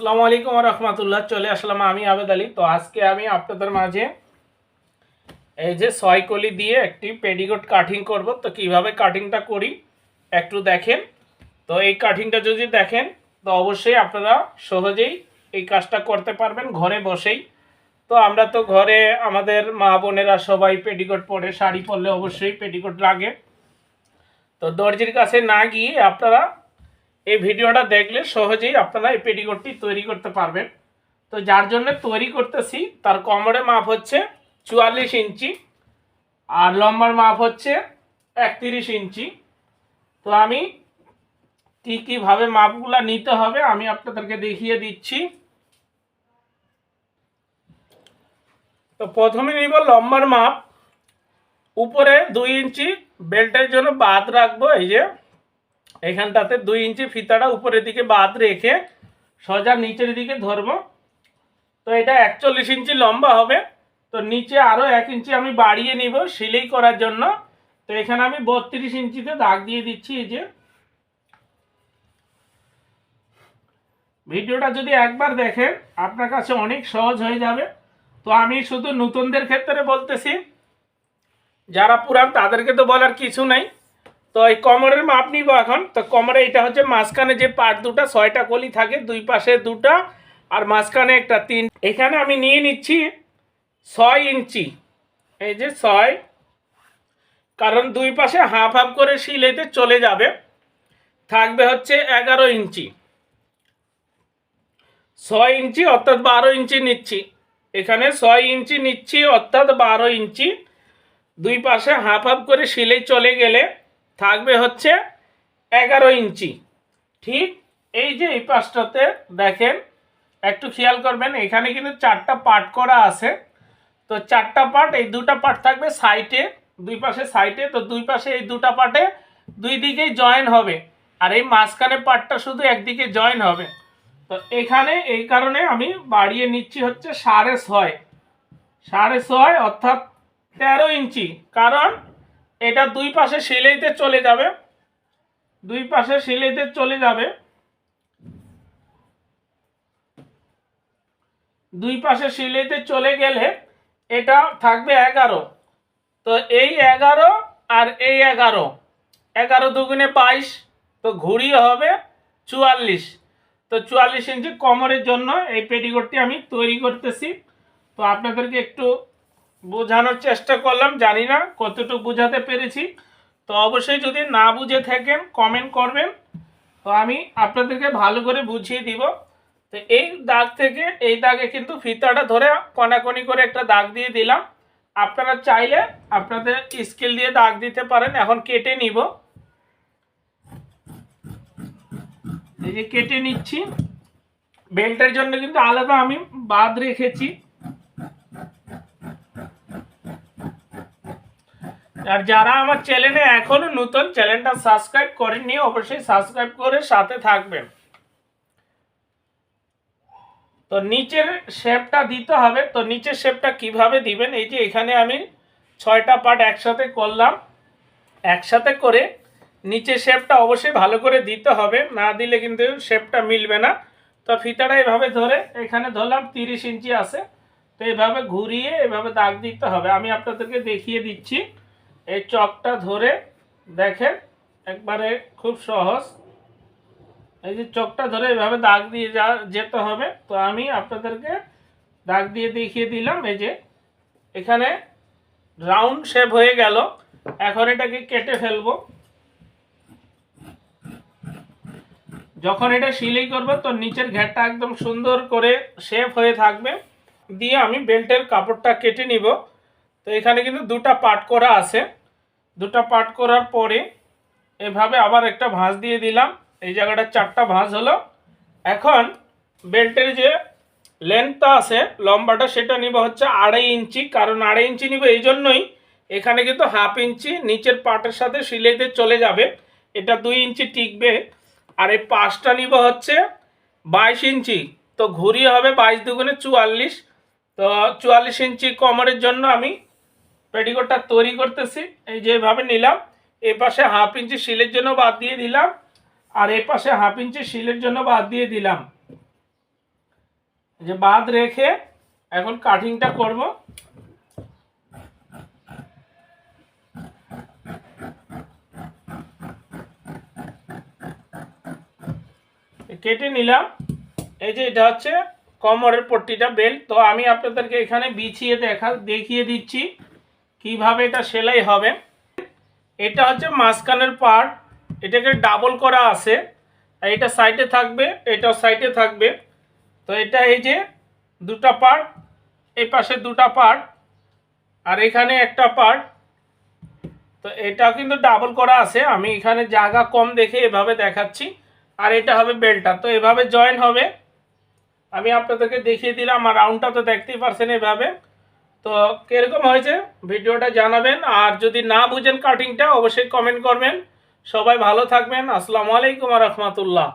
আসসালামু আলাইকুম রহমতুল্লাহ। চলে আসলাম আমি আবেদ আলী। তো আজকে আমি আপনাদের মাঝে এই যে ছয় কলি দিয়ে একটি পেডিকোট কাটিং করব। তো কীভাবে কাটিংটা করি একটু দেখেন। তো এই কাটিংটা যদি দেখেন, তো অবশ্যই আপনারা সহজেই এই কাজটা করতে পারবেন ঘরে বসেই। তো আমরা তো ঘরে আমাদের মা বোনেরা সবাই পেটিকোট পরে, শাড়ি পরলে অবশ্যই পেটিকোট লাগে। তো দর্জির কাছে না গিয়ে আপনারা এই ভিডিওটা দেখলে সহজেই আপনারা এই পেটিকোটটি তৈরি করতে পারবেন। তো যার জন্য তৈরি করতেছি, তার কোমরের মাপ হচ্ছে চুয়াল্লিশ ইঞ্চি আর লম্বার মাপ হচ্ছে একত্রিশ ইঞ্চি। তো আমি কী কীভাবে মাপগুলো নিতে হবে আমি আপনাদেরকে দেখিয়ে দিচ্ছি। তো প্রথমে নিব লম্বার মাপ। উপরে দুই ইঞ্চি, বেল্টের জন্য বাদ রাখব, এই যে এখানটাতে দুই ইঞ্চি ফিতাটা উপরের দিকে বাদ রেখে সোজা নিচের দিকে ধরবো। তো এটা একচল্লিশ ইঞ্চি লম্বা হবে। তো নিচে আরও এক ইঞ্চি আমি বাড়িয়ে নিব সিলাই করার জন্য। তো এখানে আমি বত্রিশ ইঞ্চিতে দাগ দিয়ে দিচ্ছি এই যে। ভিডিওটা যদি একবার দেখেন, আপনার কাছে অনেক সহজ হয়ে যাবে। তো আমি শুধু নতুনদের ক্ষেত্রে বলতেছি, যারা পুরান তাদেরকে তো বলার কিছু নাই। তো এই কোমরের মাপ নিব এখন। তো কোমরে এটা হচ্ছে মাঝখানে যে পাট দুটা, ছয়টা কলি থাকে, দুই পাশে দুটা আর মাঝখানে একটা তিন। এখানে আমি নিয়ে নিচ্ছি ছয় ইঞ্চি। এই যে ছয়, কারণ দুই পাশে হাফ হাফ করে শিলেতে চলে যাবে। থাকবে হচ্ছে এগারো ইঞ্চি। ছয় ইঞ্চি অর্থাৎ বারো ইঞ্চি নিচ্ছি। এখানে ছয় ইঞ্চি নিচ্ছি অর্থাৎ বারো ইঞ্চি। দুই পাশে হাফ হাফ করে শিলে চলে গেলে থাকবে হচ্ছে এগারো ইঞ্চি। ঠিক এই যে এই পাশটাতে দেখেন, একটু খেয়াল করবেন, এখানে কিন্তু চারটা পার্ট করা আছে। তো চারটা পার্ট, এই দুটা পার্ট থাকবে সাইটে দুই পাশে সাইটে তো দুই পাশে এই দুটা পার্টে দুই দিকেই জয়েন হবে। আর এই মাঝখানে পার্টটা শুধু একদিকে জয়েন হবে। তো এখানে এই কারণে আমি বাড়িয়ে নিচ্ছি হচ্ছে সাড়ে ছয়। সাড়ে ছয় অর্থাৎ তেরো ইঞ্চি। কারণ এটা দুই পাশে সিলাইতে চলে যাবে। দুই পাশে সিলাইতে চলে যাবে। দুই পাশে সিলাইতে চলে গেলে এটা থাকবে এগারো। তো এই এগারো আর এই এগারো এগারো দুগুণে বাইশ, তো ঘুরিয়ে হবে চুয়াল্লিশ। তো চুয়াল্লিশ ইঞ্চি কমরের জন্য এই পেটিকোটটি আমি তৈরি করতেছি। তো আপনাদেরকে একটু বোঝানোর চেষ্টা করলাম, জানি না কতটুকু বোঝাতে পেরেছি। তো অবশ্যই যদি না বুঝে থাকেন কমেন্ট করবেন। তো আমি আপনাদেরকে ভালো করে বুঝিয়ে দিব। তো এই দাগ থেকে, এই দাগে কিন্তু ফিতাটা ধরে কনাকনি করে একটা দাগ দিয়ে দিলাম। আপনারা চাইলে আপনাদের স্কেল দিয়ে দাগ দিতে পারেন, এখন কেটে নিব। এই যে কেটে নিচ্ছি। বেল্টের জন্য কিন্তু আলাদা আমি বাদ রেখেছি। আর যারা আমার চ্যানেলে এখনও নতুন, চ্যানেলটা সাবস্ক্রাইব করেননি, অবশ্যই সাবস্ক্রাইব করে সাথে থাকবেন। তো নিচের শেপটা দিতে হবে। তো নিচের শেপটা কীভাবে দিবেন? এই যে এখানে আমি ছয়টা পার্ট একসাথে করলাম। একসাথে করে নিচের শেপটা অবশ্যই ভালো করে দিতে হবে। না দিলে কিন্তু শেপটা মিলবে না। তো ফিতাটা এভাবে ধরে এখানে ধরলাম তিরিশ ইঞ্চি আছে। তো এভাবে ঘুরিয়ে এভাবে দাগ দিতে হবে। আমি আপনাদেরকে দেখিয়ে দিচ্ছি। এই চকটা ধরে দেখেন একবারে খুব সহজ। এই যে চকটা ধরে এভাবে দাগ দিয়ে যা যেতে হবে। তো আমি আপনাদেরকে দাগ দিয়ে দেখিয়ে দিলাম, এই যে এখানে রাউন্ড শেপ হয়ে গেল। এখন এটাকে কেটে ফেলব। যখন এটা সিলাই করব, তো নিচের ঘেরটা একদম সুন্দর করে শেপ হয়ে থাকবে। দিয়ে আমি বেল্টের কাপড়টা কেটে নিব। তো এখানে কিন্তু দুটা পার্ট করা আছে। দুটা পার্ট করার পরে এভাবে আবার একটা ভাঁজ দিয়ে দিলাম। এই জায়গাটা চারটা ভাঁজ হলো। এখন বেল্টের যে লেন্থটা আছে, লম্বাটা, সেটা নিব হচ্ছে আড়াই ইঞ্চি। কারণ আড়াই ইঞ্চি নিব এই জন্যই এখানে কিন্তু হাফ ইঞ্চি নিচের পাটের সাথে সিলাইতে চলে যাবে। এটা দুই ইঞ্চি টিকবে। আর এই পাশটা নিব হচ্ছে বাইশ ইঞ্চি। তো ঘুরিয়ে হবে বাইশ দুগুণে চুয়াল্লিশ। তো চুয়াল্লিশ ইঞ্চি কমরের জন্য আমি পেটিকোটটা তৈরি করতেছি। এই যেভাবে নিলাম। এ পাশে হাফ ইঞ্চি শিলের জন্য বাদ দিয়ে দিলাম। আর এ পাশে হাফ ইঞ্চি শিলের জন্য বাদ দিয়ে দিলাম। যে বাদ রেখে এখন কাটিংটা করব। কেটে নিলাম। এই যে এটা হচ্ছে কমরের পট্টিটা বেল্ট তো আমি আপনাদেরকে এখানে বিছিয়ে দেখা দেখিয়ে দিচ্ছি। কীভাবে এটা সেলাই হবে? এটা হচ্ছে মাঝখানের পার্ট এটাকে ডাবল করা আছে। আর এটা সাইডে থাকবে এটা সাইডে থাকবে। তো এটা এই যে দুটা পার্ট এই পাশে দুটা পার্ট আর এখানে একটা পার্ট তো এটা কিন্তু ডাবল করা আছে। আমি এখানে জায়গা কম দেখে এভাবে দেখাচ্ছি। আর এটা হবে বেল্টটা তো এভাবে জয়েন হবে। আমি আপনাদেরকে দেখিয়ে দিলাম, আর রাউন্ডটা তো দেখতেই পারছেন এভাবে। তো কীরকম হয়েছে? ভিডিওটা জানাবেন, আর যদি না বুঝেন কাটিংটা অবশ্যই কমেন্ট করবেন। সবাই ভালো থাকবেন। আসসালামু আলাইকুম রহমতুল্লাহ।